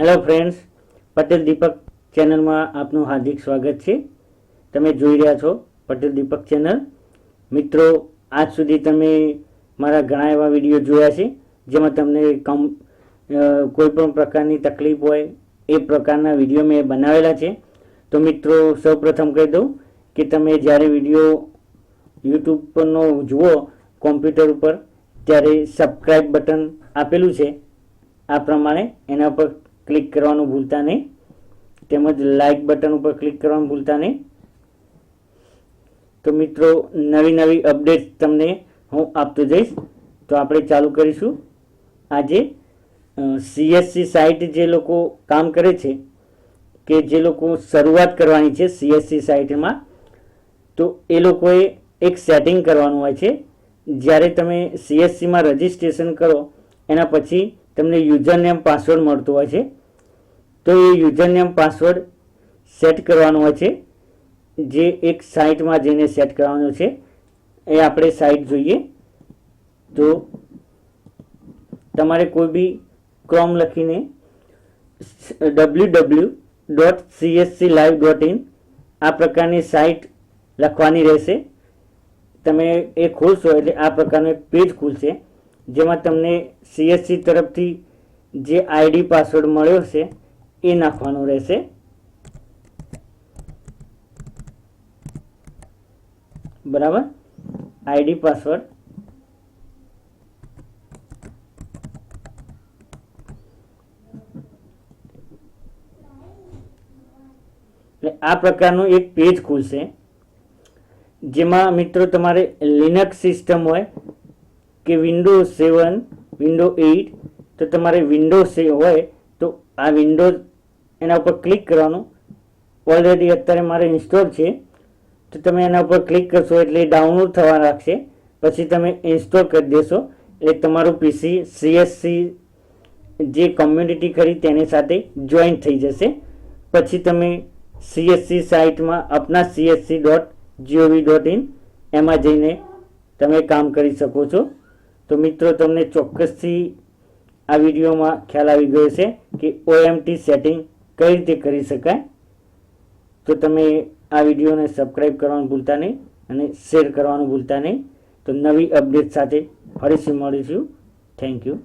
Hello friends Patel દીપક ચેનલમાં આપનું હાર્દિક સ્વાગત છે. તમે જોઈ રહ્યા છો પટેલ દીપક ચેનલ. મિત્રો, આજ સુધી તમે મારા ઘણા એવા વીડિયો જોયા છે, જેમાં તમને કમ કોઈ પણ પ્રકારની તકલીફ હોય એ પ્રકારના વીડિયો મેં બનાવેલા છે. તો મિત્રો, સૌપ્રથમ કહી દઉં કે તમે જ્યારે વીડિયો યુટ્યુબ પરનો જુઓ, કોમ્પ્યુટર ઉપર, ત્યારે સબસ્ક્રાઈબ બટન આપેલું છે. આ પ્રમાણે એના પર ક્લિક કરવાનું ભૂલતા નહીં. તેમજ લાઇક બટન ઉપર ક્લિક કરવાનું ભૂલતા નહીં. તો મિત્રો, નવી નવી અપડેટ તમને હું આપતો જઈશ. તો આપણે ચાલુ કરીશું. આજે સીએસસી સાઇટ જે લોકો કામ કરે છે, કે જે લોકો શરૂઆત કરવાની છે સીએસસી સાઇટમાં તો એ લોકોએ એક સેટિંગ કરવાનું હોય છે. જ્યારે તમે સીએસસીમાં રજિસ્ટ્રેશન કરો, એના પછી તમને યુઝરનેમ પાસવર્ડ મળતો હોય છે. તો એ યુઝરનેમ પાસવર્ડ સેટ કરવાનો હોય છે. જે એક સાઇટમાં જઈને સેટ કરવાનો છે. એ આપણે સાઇટ જોઈએ. તો તમારે કોઈ બી ક્રોમ લખીને W W dot CSC live dot in આ પ્રકારની સાઇટ લખવાની રહેશે. તમે એ ખોલશો એટલે આ પ્રકારનું એક પેજ ખુલશે. જેમાં તમને સીએસસી તરફથી જે આઈડી પાસવર્ડ મળ્યો છે, એ નાખવાનો રહેશે. બરાબર? આઈડી પાસવર્ડ આ પ્રકારનું એક પેજ ખુલશે. જેમાં મિત્રો તમારે લિનક્સ સિસ્ટમ હોય કે વિન્ડો સેવન વિન્ડો એઇટ તો તમારે વિન્ડોઝ હોય, તો આ વિન્ડોઝ એના ઉપર ક્લિક કરવાનું. ઓલરેડી અત્યારે મારે ઇન્સ્ટોલ છે. તો તમે એના ઉપર ક્લિક કરશો એટલે ડાઉનલોડ થવા લાગશે. પછી તમે ઇન્સ્ટોલ કરી દેશો. એટલે તમારું પીસી સીએસસી જે કમ્યુનિટી કરી તેની સાથે જોઈન થઈ જશે. પછી તમે સીએસસી સાઇટમાં આપના CSC dot GOV dot in એમાં જઈને તમે કામ કરી શકો છો. તો મિત્રો, તમને ચોક્કસથી આ વિડીયોમાં ખ્યાલ આવી ગયો છે કે ઓએમટી સેટિંગ કઈ રીતે કરી શકાય. તો તમે આ વિડીયોને સબસ્ક્રાઈબ કરવાનું ભૂલતા નહીં અને શેર કરવાનું ભૂલતા નહીં. તો નવી અપડેટ સાથે ફરીથી મળીશું. Thank you